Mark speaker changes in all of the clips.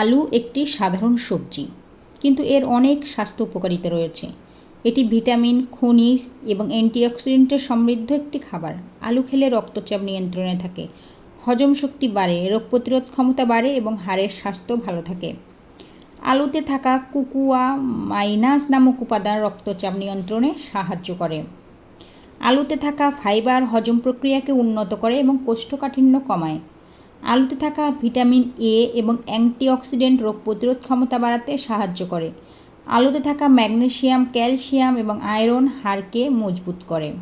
Speaker 1: আলু একটি সাধারণ সবজি, কিন্তু এর অনেক স্বাস্থ্য উপকারিতা রয়েছে। এটি ভিটামিন, খনিজ এবং অ্যান্টিঅক্সিডেন্টে সমৃদ্ধ একটি খাবার। আলু খেলে রক্তচাপ নিয়ন্ত্রণে থাকে, হজম শক্তি বাড়ে, রোগ প্রতিরোধ ক্ষমতা বাড়ে এবং হাড়ের স্বাস্থ্য ভালো থাকে। আলুতে থাকা কুকুয়া মাইনাস নামক উপাদান রক্তচাপ নিয়ন্ত্রণে সাহায্য করে। আলুতে থাকা ফাইবার হজম প্রক্রিয়াকে উন্নত করে এবং কোষ্ঠকাঠিন্য কমায়। আলুতে থাকা ভিটামিন এ এবং অ্যান্টিঅক্সিডেন্ট রোগ প্রতিরোধ ক্ষমতা বাড়াতে সাহায্য করে। আলুতে থাকা ম্যাগনেসিয়াম, ক্যালসিয়াম এবং আয়রন হাড়কে মজবুত করে।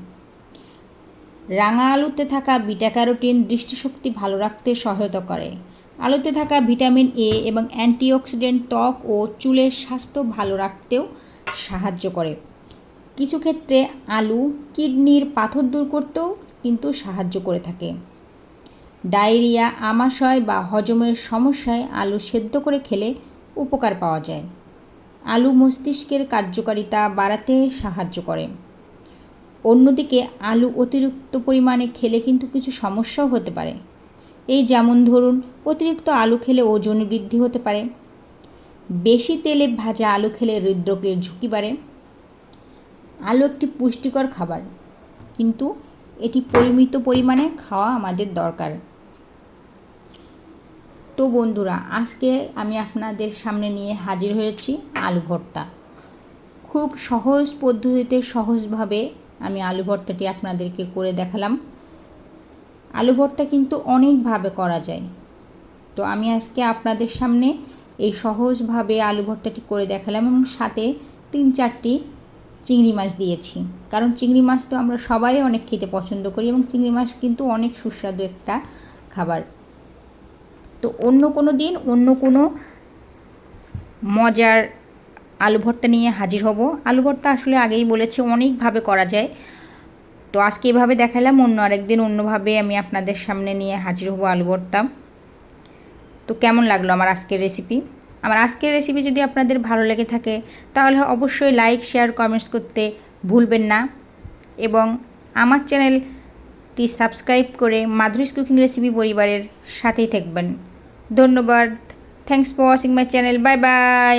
Speaker 1: রাঙা আলুতে থাকা বিটা ক্যারোটিন দৃষ্টিশক্তি ভালো রাখতে সহায়তা করে। আলুতে থাকা ভিটামিন এ এবং অ্যান্টিঅক্সিডেন্ট ত্বক ও চুলের স্বাস্থ্য ভালো রাখতেও সাহায্য করে। কিছু ক্ষেত্রে আলু, কিডনির পাথর দূর করতেও কিন্তু সাহায্য করে থাকে। ডায়রিয়া, আমাশয় বা হজমের সমস্যায় আলু সেদ্ধ করে খেলে উপকার পাওয়া যায়। আলু মস্তিষ্কের কার্যকারিতা বাড়াতে সাহায্য করে। অন্যদিকে, আলু অতিরিক্ত পরিমাণে খেলে কিন্তু কিছু সমস্যাও হতে পারে। এই যেমন ধরুন, অতিরিক্ত আলু খেলে ওজন বৃদ্ধি হতে পারে। বেশি তেলে ভাজা আলু খেলে হৃদরোগের ঝুঁকি বাড়ে। আলু একটি পুষ্টিকর খাবার, কিন্তু এটি পরিমিত পরিমাণে খাওয়া আমাদের দরকার। তো বন্ধুরা, আজকে আমি আপনাদের সামনে নিয়ে হাজির হয়েছি আলু ভর্তা। খুব সহজ পদ্ধতিতে সহজভাবে আমি আলু ভর্তাটি আপনাদেরকে করে দেখালাম। আলু ভর্তা কিন্তু অনেকভাবে করা যায়। তো আমি আজকে আপনাদের সামনে এই সহজভাবে আলু ভর্তাটি করে দেখালাম এবং সাথে তিন চারটি চিংড়ি মাছ দিয়েছি। কারণ চিংড়ি মাছ তো আমরা সবাই অনেক খেতে পছন্দ করি এবং চিংড়ি মাছ কিন্তু অনেক সুস্বাদু একটা খাবার। তো অন্য কোনো দিন, অন্য কোনো মজার আলু ভর্তা নিয়ে হাজির হব। আলু ভর্তা আসলে আগেই বলেছি, অনেকভাবে করা যায়। তো আজকে এভাবে দেখালাম, অন্য আরেকদিন অন্যভাবে আমি আপনাদের সামনে নিয়ে হাজির হব আলু ভর্তা। তো কেমন লাগল আমার আজকের রেসিপি আমার আজকের রেসিপি যদি আপনাদের ভালো লেগে থাকে, তাহলে অবশ্যই লাইক শেয়ার কমেন্টস করতে ভুলবেন না। এবং আমার চ্যানেলটি সাবস্ক্রাইব করে মাধুরীস কুকিং রেসিপি পরিবারের সাথেই থাকবেন। ধন্যবাদ thanks for watching my channel bye bye